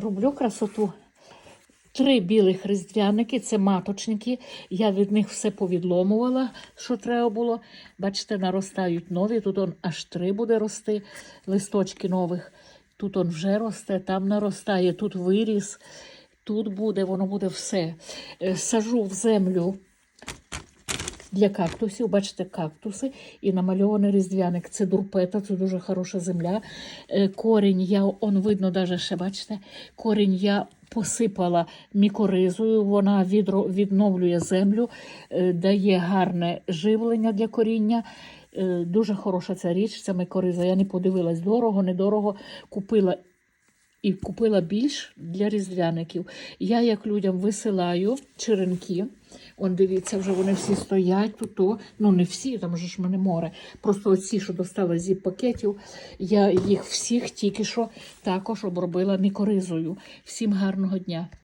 Роблю красоту. Три білих різдвяники, це маточники. Я від них все повідломувала, що треба було. Бачите, наростають нові. Тут он аж три буде рости, листочки нових. Тут он вже росте, там наростає, тут виріс, тут буде, воно буде все. Е, Сажу в землю для кактусів. Бачите, кактуси і намальований різдвяник. Це дурпета, це дуже хороша земля. Е, Корінь я, он видно, даже ще бачите, корінь я посипала мікоризою, вона відновлює землю, е, дає гарне живлення для коріння. Е, Дуже хороша ця річ, ця мікориза. Я не подивилась дорого, недорого. Купила і купила більш для різдвяників. Я як людям висилаю черенки. Он дивіться, вже вони всі стоять тут. то. Ну не всі, там же ж мене море. Просто оці, що достала зі пакетів, я їх всіх тільки що також обробила мікоризою. Всім гарного дня.